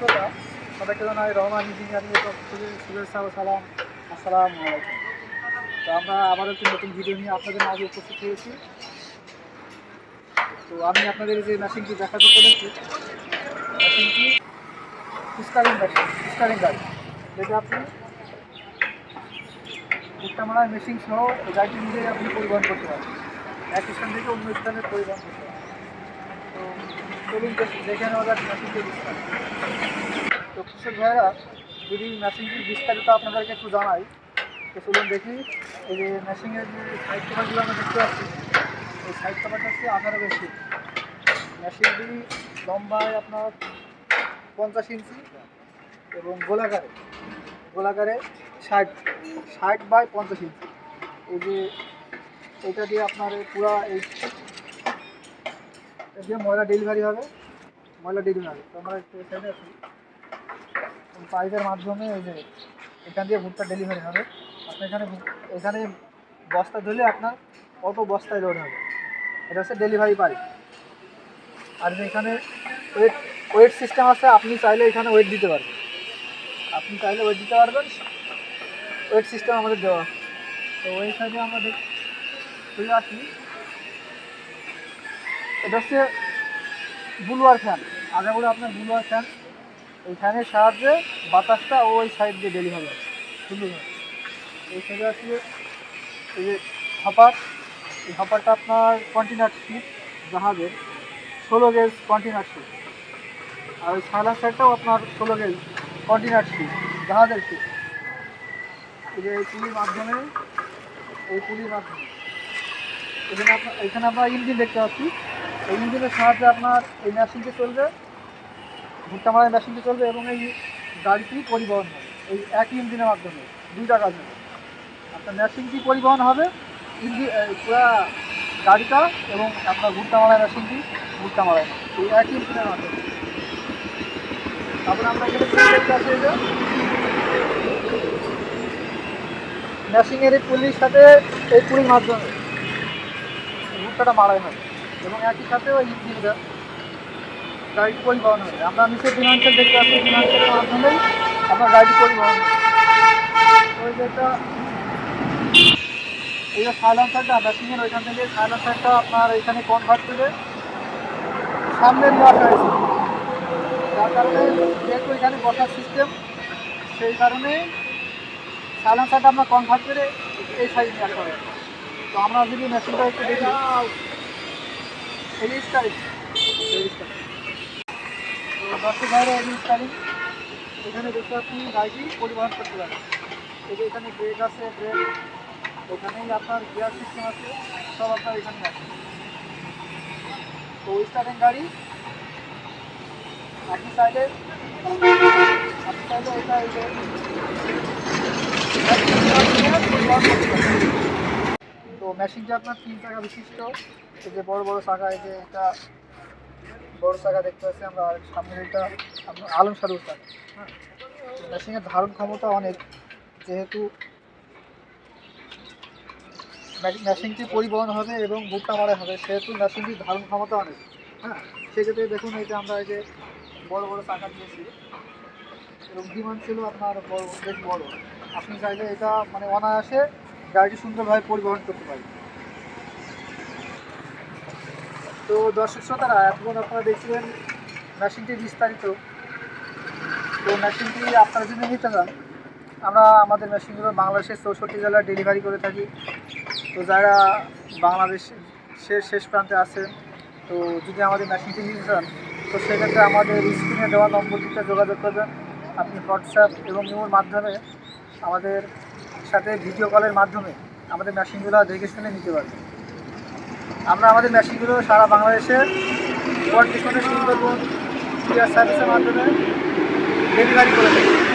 শ্রোতা সবাইকে জানাই রহমান ইঞ্জিনিয়ারিং এর পক্ষ শুভেচ্ছা ও সালাম। আসসালামু আলাইকুম। তো আমরা আবার একটি নতুন ভিডিও নিয়ে আপনাদের মাঝে উপস্থিত হয়েছি। তো আমি আপনাদের যে মেশিনটি দেখাতে চলেছি মেশিনটি স্টারিং মেশিন স্টারিং গাড়ি যেটা আপনি ভুট্টামারা মেশিন সহ গাড়িটি নিজেই আপনি পরিবহন করতে পারেন এক স্থান থেকে অন্য স্থানে পরিবহন করতে পারেন তো চলুন দেখ- নেওয়া যাক মেশিনটির বিস্তারিত তো কৃষক ভাইয়েরা, যদি মেশিনটির বিস্তারিত আপনাদেরকে একটু জানাই, তো চলুন দেখি। এই যে মেশিনের যে সাইড কভারগুলো আমরা দেখতে পাচ্ছি, এই সাইড কভারটা হচ্ছে আঠারো বেশি। মেশিনটি লম্বায় আপনার পঞ্চাশ ইঞ্চি এবং গোলাকারে গোলাকারে ষাট ষাট বাই পঞ্চাশ ইঞ্চি। এই যে এটা দিয়ে আপনার পুরা এই দিয়ে ময়লা ডেলিভারি হবে। ময়লা ডেলিভারি তো আমরা সাইডে আছি। পাইপের মাধ্যমে এই যে এখান দিয়ে ভুট্টা ডেলিভারি হবে। আপনি এখানে এখানে বস্তা ধরলে আপনার অত বস্তায় লোড হবে। এটা হচ্ছে ডেলিভারি পাইপ আর এখানে ওয়েট ওয়েট সিস্টেম আছে, আপনি চাইলে এখানে ওয়েট দিতে পারবেন। আপনি চাইলে ওয়েট দিতে পারবেন। ওয়েট সিস্টেম আমাদের দেওয়া। তো ওই সাইডে দেখ চলে আসি এটা হচ্ছে বুলুয়ার ফ্যান। আগে বলে আপনার বুলুয়ার ফ্যান। এই ফ্যানের সাহায্যে বাতাসটা ওই সাইড দিয়ে ডেলিভারি হয় সুন্দর এই সাইডে আসলে এই যে হপার, এই হপারটা আপনার কন্টিনার শিপ জাহাজের ষোলো গেজ কন্টিনার শিপ আর ওই সাইলার সাইডটাও আপনার ষোলো গেজ কন্টিনার শিপ জাহাজের শিপ এই যে এই পুলির মাধ্যমে, এই পুলির মাধ্যমে। এখানে আপনার এখানে আমরা ইঞ্জিন দেখতে পাচ্ছি। এই ইঞ্জিনের সাহায্যে আপনার এই মেশিনটি চলবে, ভুট্টা মারার মেশিনটি চলবে এবং এই গাড়িটি পরিবহন হবে। এই একই ইঞ্জিনের মাধ্যমে, দুইটা কাজ হবে আপনার মেশিনটি পরিবহন হবে ইঞ্জিন পুরা গাড়িটা এবং আপনার ভুট্টা মারার মেশিনটি ভুট্টা মারায় এই একই ইঞ্জিনের মাধ্যমে। তারপরে আমরা এখানে মেশিনের এই পুলির সাথে এই পুলির মাধ্যমে ভুট্টাটা মারাই হয় এবং একই সাথে ওই ইঞ্জিনটা গাড়িটি পরিবহন হবে। আমরা নিচে ফিনান্সিয়াল দেখতে পাচ্ছি ফিনান্সিয়ালের মাধ্যমেই আপনার গাড়িটি পরিবহন ওই যে একটা এই যে সাইলেন্সারটা মেশিনের ওইখান থেকে সাইলেন্সারটা আপনার এখানে কনভার্ট করে সামনে আসা হয়েছে যার কারণে যেহেতু এখানে বসার সিস্টেম সেই কারণে সাইলেন্সারটা আমরা কনভার্ট করে এই সাইডে নিয়ে আসা তো আমরা যদি মেশিনটা একটু দেখি। স্টারিং এই স্টারিং তো দশটি বাইরে স্টারিং এখানে দেখতে পাচ্ছি গাড়িটি পরিবহন করতে পারে এই যে এখানে ব্রেক আছে, ব্রেক। এখানেই আপনার গিয়ার সিস্টেম আছে, সব আপনার এখানে আছে। তো স্টারিং গাড়ি আপনি চাইলে আপনি চাইলে এটা তো মেশিনটা আপনার তিন টাকা বিশিষ্ট। এই যে বড় বড় চাকা এই যে এটা বড় শাখা দেখতে পাচ্ছি আমরা, আর সামনে এটা আপনার আলম সারুর চাকা হ্যাঁ মেশিনের ধারণ ক্ষমতা অনেক। যেহেতু মেশিনটি পরিবহন হবে এবং ভুট্টা মারা হবে, সেহেতু মেশিনটির ধারণ ক্ষমতা অনেক। হ্যাঁ সেক্ষেত্রে দেখুন এই যে আমরা এই যে বড় বড় চাকা দিয়েছি, এবং ডিমান্ড ছিল আপনার বড়, বেশ বড়। আপনি চাইলে এটা মানে অনায়াসে গাড়িটি সুন্দরভাবে পরিবহন করতে পারেন তো দর্শক শ্রোতারা এখন আপনারা দেখছিলেন মেশিনটি বিস্তারিত। তো মেশিনটি আপনারা যদি নিতে চান, আমরা আমাদের মেশিনগুলো বাংলাদেশের চৌষট্টি জেলায় ডেলিভারি করে থাকি। তো যারা বাংলাদেশের শেষ প্রান্তে আছে তো যদি আমাদের মেশিনটি নিতে চান, তো সেক্ষেত্রে আমাদের স্ক্রিনে দেওয়া নম্বরটিতে যোগাযোগ করবেন। আপনি হোয়াটসঅ্যাপ এবং ইমোর মাধ্যমে আমাদের সাথে ভিডিও কলের মাধ্যমে আমাদের মেশিনগুলো দেখে শুনে নিতে পারবেন। আমরা আমাদের মেশিনগুলো সারা বাংলাদেশে সুন্দরবন কুরিয়ার সার্ভিসের মাধ্যমে ডেলিভারি করে থাকি।